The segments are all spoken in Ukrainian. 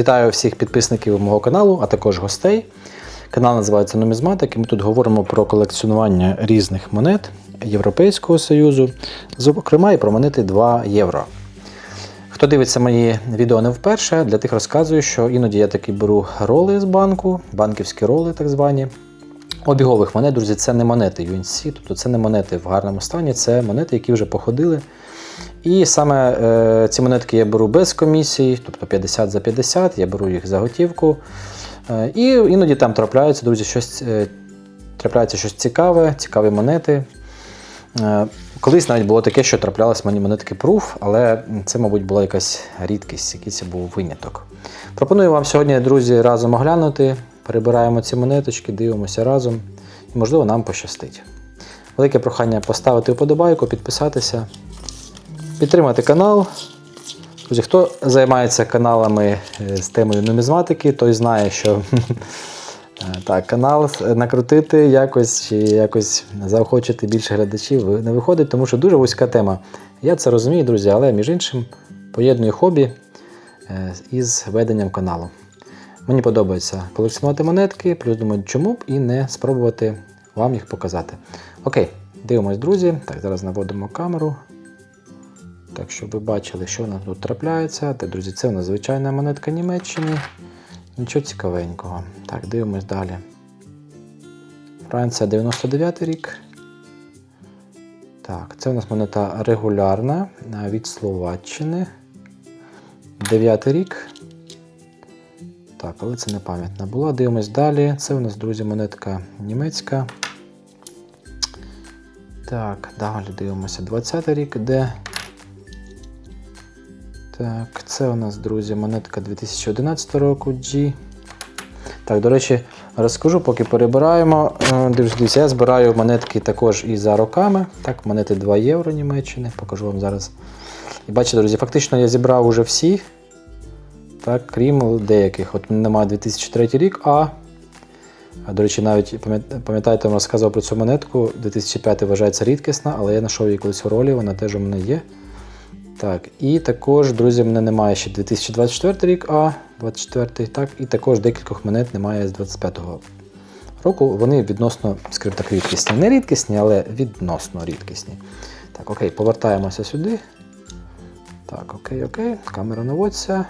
Вітаю всіх підписників мого каналу, а також гостей. Канал називається Нумізматик, і ми тут говоримо про колекціонування різних монет Європейського Союзу, зокрема і про монети 2 євро. Хто дивиться мої відео не вперше, для тих розказую, що іноді я таки беру роли з банку, банківські роли так звані. Обігових монет, друзі, це не монети UNC, тобто це не монети в гарному стані, це монети, які вже походили. І саме е, ці монетки я беру без комісії, тобто 50 за 50, я беру їх за готівку. Е, і іноді там трапляються, друзі, щось, е, трапляється щось цікаве, цікаві монети. Колись навіть було таке, що траплялись мені монетки Proof, але це, мабуть, була якась рідкість, який це був виняток. Пропоную вам сьогодні, друзі, разом оглянути. Перебираємо ці монеточки, дивимося разом, і, можливо, нам пощастить. Велике прохання поставити вподобайку, підписатися, підтримати канал. Друзі, хто займається каналами е, з темою нумізматики, той знає, що е, так, канал накрутити якось чи якось заохочити більше глядачів не виходить, тому що дуже вузька тема. Я це розумію, друзі, але між іншим поєдную хобі е, із веденням каналу. Мені подобається колекціонувати монетки, плюс думаю, чому б і не спробувати вам їх показати. Окей, дивимось, друзі. Так, зараз наводимо камеру. Так, щоб ви бачили, що в нас тут трапляється. Так, друзі, це у нас звичайна монетка Німеччини. Нічого цікавенького. Так, дивимось далі. Франція 99 рік. Так, це у нас монета регулярна від Словаччини. 9 рік. Так, але це не пам'ятна була. Дивимось далі. Це у нас, друзі, монетка німецька. Так, далі дивимося 20 рік, де. Так, це у нас, друзі, монетка 2011 року G. Так, до речі, розкажу, поки перебираємо. Е, Дивіться, я збираю монетки також і за роками. Так, монети 2 євро Німеччини. Покажу вам зараз. І бачите, друзі, фактично я зібрав уже всі. Так, крім деяких. От немає 2003 рік, а. До речі, навіть пам'ятаєте, я вам розказував про цю монетку. 2005 вважається рідкісна, але я знайшов її колись в ролі, вона теж у мене є. Так, і також, друзі, в мене немає ще 2024 рік, а 24 так, і також декількох монет немає з 25-го року. Вони відносно, скажімо так, рідкісні. Не рідкісні, але відносно рідкісні. Так, окей, повертаємося сюди. Так, окей, окей, камера наводиться.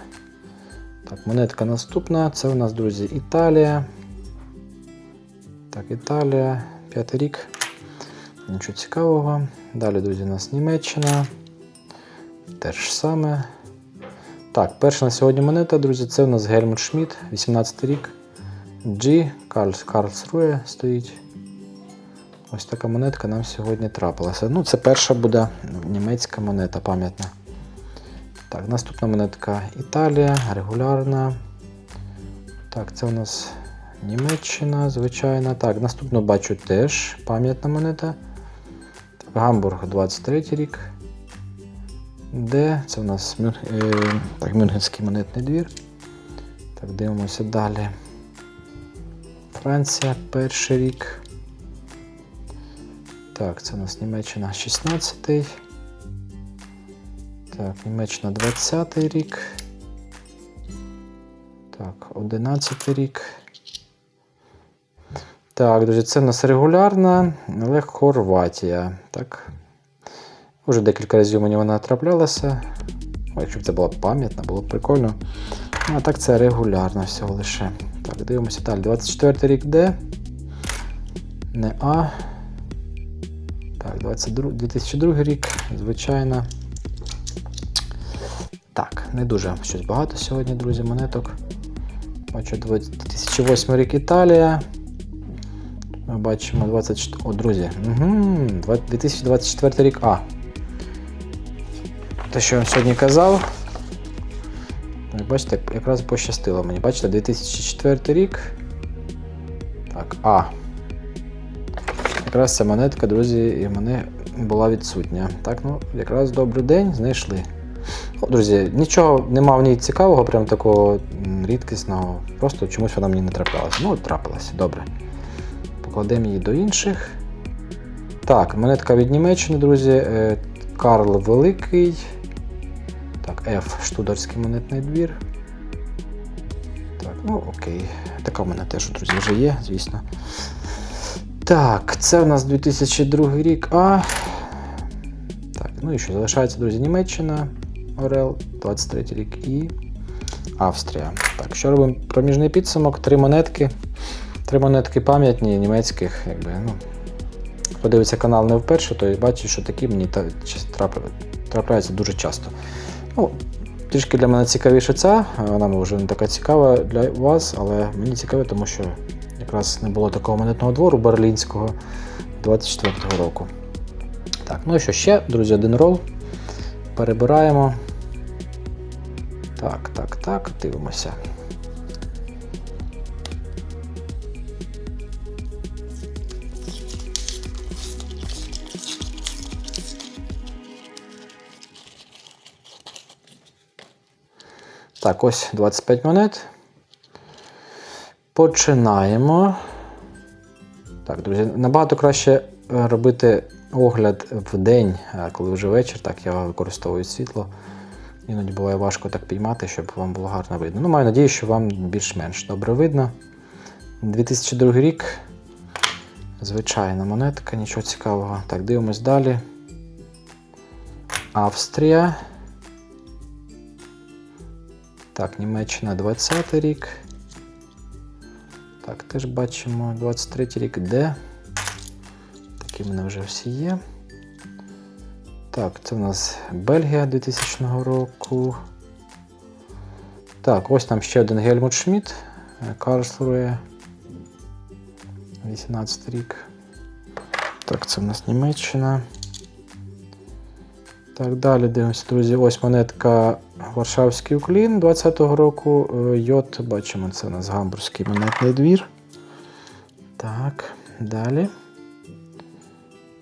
Так, монетка наступна. Це у нас, друзі, Італія. Так, Італія, п'ятий рік. Нічого цікавого. Далі, друзі, у нас Німеччина. Те ж саме. Так, перша на сьогодні монета, друзі, це у нас Гельмут Шмідт, 18 рік. G, Карлс, Карлсрує стоїть. Ось така монетка нам сьогодні трапилася. Ну, це перша буде німецька монета, пам'ятна. Так, наступна монетка Італія, регулярна. Так, це у нас Німеччина, звичайна. Так, наступну бачу теж пам'ятна монета. Гамбург 23 рік. Де? Це у нас Мюн... е... так, Мюнхенський монетний двір. Так, дивимося далі. Франція, перший рік. Так, це у нас Німеччина 16-й. Так, Німеччина 20-й рік. Так, 11 рік. Так, друзі, це у нас регулярна, але Хорватія. Так. Уже декілька разів мені вона траплялася. Якщо б це була пам'ятна, було б прикольно. Ну, а так це регулярно всього лише. Так, дивимося далі. 24 рік Д. Не А. Так, 22, 2002 рік, звичайно. Так, не дуже щось багато сьогодні, друзі, монеток. Бачу 2008 рік Італія. Ми бачимо 24. О, друзі. Угу, 2024 рік А. Те, що я вам сьогодні казав. Як бачите, якраз пощастило мені. Бачите, 2004 рік. Так, А. Якраз ця монетка, друзі, і мене була відсутня. Так, ну, якраз добрий день, знайшли. О, друзі, нічого нема в ній цікавого, прям такого рідкісного. Просто чомусь вона мені не траплялася. Ну, трапилася, добре. Покладемо її до інших. Так, монетка від Німеччини, друзі. Е, Карл Великий. Так, F, Штударський монетний двір. Ну, окей. Така в мене теж, друзі, вже є, звісно. Так, це у нас 2002 рік. А. Так, ну і що? Залишається, друзі, Німеччина, Орел, 23 рік і Австрія. Так, що робимо? Проміжний підсумок, три монетки. Три монетки пам'ятні німецьких, якби, ну. Подивиться канал не вперше, то бачить, що такі мені трапляються дуже часто. Ну, трішки для мене цікавіше ця, вона вже не така цікава для вас, але мені цікаво, тому що якраз не було такого монетного двору берлінського 24-го року. Так, ну і що ще, друзі, один рол. Перебираємо. Так, так, так, дивимося. Так, ось 25 монет. Починаємо. Так, друзі, набагато краще е, робити огляд в день, е, коли вже вечір. Так, я використовую світло. Іноді буває важко так піймати, щоб вам було гарно видно. Ну, маю надію, що вам більш-менш добре видно. 2002 рік. Звичайна монетка, нічого цікавого. Так, дивимось далі. Австрія. Так, Німеччина 20 рік. Так, теж бачимо 23 рік, де. Такі мене вже всі є. Так, це в нас Бельгія 2000 року. Так, ось там ще один Гельмут Шмідт, е, Карлсрує. 18 рік. Так, це в нас Німеччина. Так, далі дивимося, друзі. Ось монетка Варшавський уклін 20-го року. Е, Йод, бачимо, це у нас гамбурзький монетний двір. Так, далі.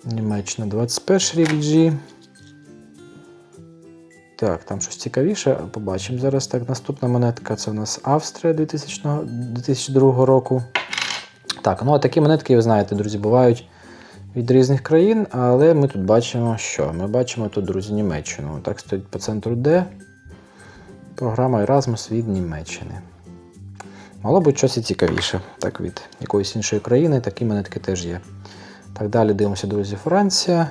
Німеччина 21 рік G. Так, там щось цікавіше. Побачимо зараз. Так, наступна монетка це у нас Австрія 2000, 2002 року. Так, ну а такі монетки, ви знаєте, друзі, бувають від різних країн, але ми тут бачимо, що? Ми бачимо тут, друзі, Німеччину. Так стоїть по центру D. Програма Erasmus від Німеччини. Мало бути щось цікавіше. Так, від якоїсь іншої країни такі монетки теж є. Так, далі дивимося, друзі, Франція.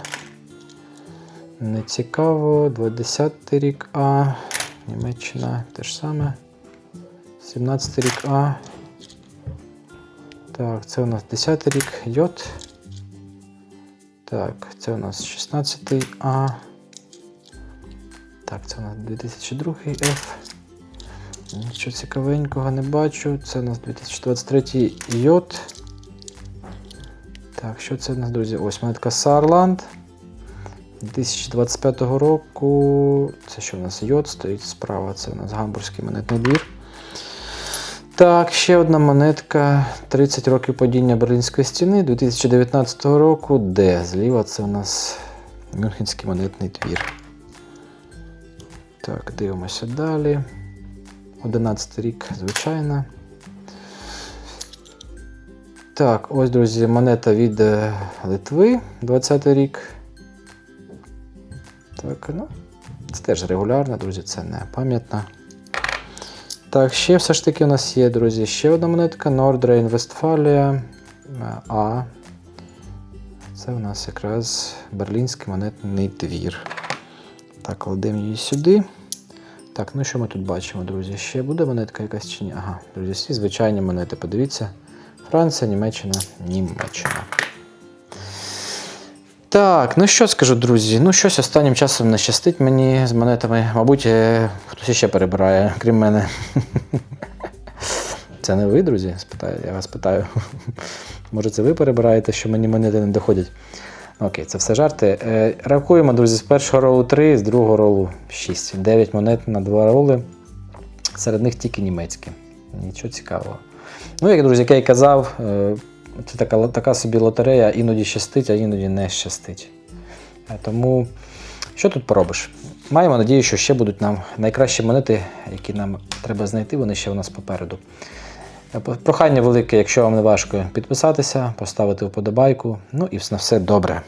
Не цікаво. 20 рік А. Німеччина те ж саме. 17 рік А. Так, це у нас 10 й рік Йод. Так, це у нас 16 А. Так, це у нас 2002 F. Нічого цікавенького не бачу. Це у нас 2023 Йод. Так, що це у нас, друзі? Ось монетка Сарланд. 2025 року. Це що у нас йод стоїть справа. Це у нас гамбурзький монетний двір. Так, ще одна монетка. 30 років падіння Берлінської стіни 2019 року. Де? Зліва це у нас Мюнхенський монетний двір. Так, дивимося далі. 11 рік, звичайно. Так, ось, друзі, монета від е, Литви 20 рік. Так, ну, це теж регулярна, друзі, це не пам'ятна. Так, ще все ж таки у нас є, друзі, ще одна монетка Nordrhein Westfalia А. Це у нас якраз берлінський монетний двір. Так, кладемо її сюди. Так, ну що ми тут бачимо, друзі? Ще буде монетка якась чи ні? Ага, друзі, всі звичайні монети, подивіться. Франція, Німеччина, Німеччина. Так, ну що скажу, друзі? Ну, щось останнім часом не щастить мені з монетами. Мабуть, е, хтось ще перебирає, крім мене. Це не ви, друзі? Я вас питаю. Може, це ви перебираєте, що мені монети не доходять? Окей, це все жарти. Е, рахуємо, друзі, з першого ролу 3, з другого ролу 6. 9 монет на 2 роли. Серед них тільки німецькі. Нічого цікавого. Ну, як друзі, як я і казав, е, це така, така собі лотерея, іноді щастить, а іноді не щастить. Е, Тому що тут поробиш? Маємо надію, що ще будуть нам найкращі монети, які нам треба знайти, вони ще у нас попереду. Прохання велике, якщо вам не важко, підписатися, поставити вподобайку. Ну і на все добре.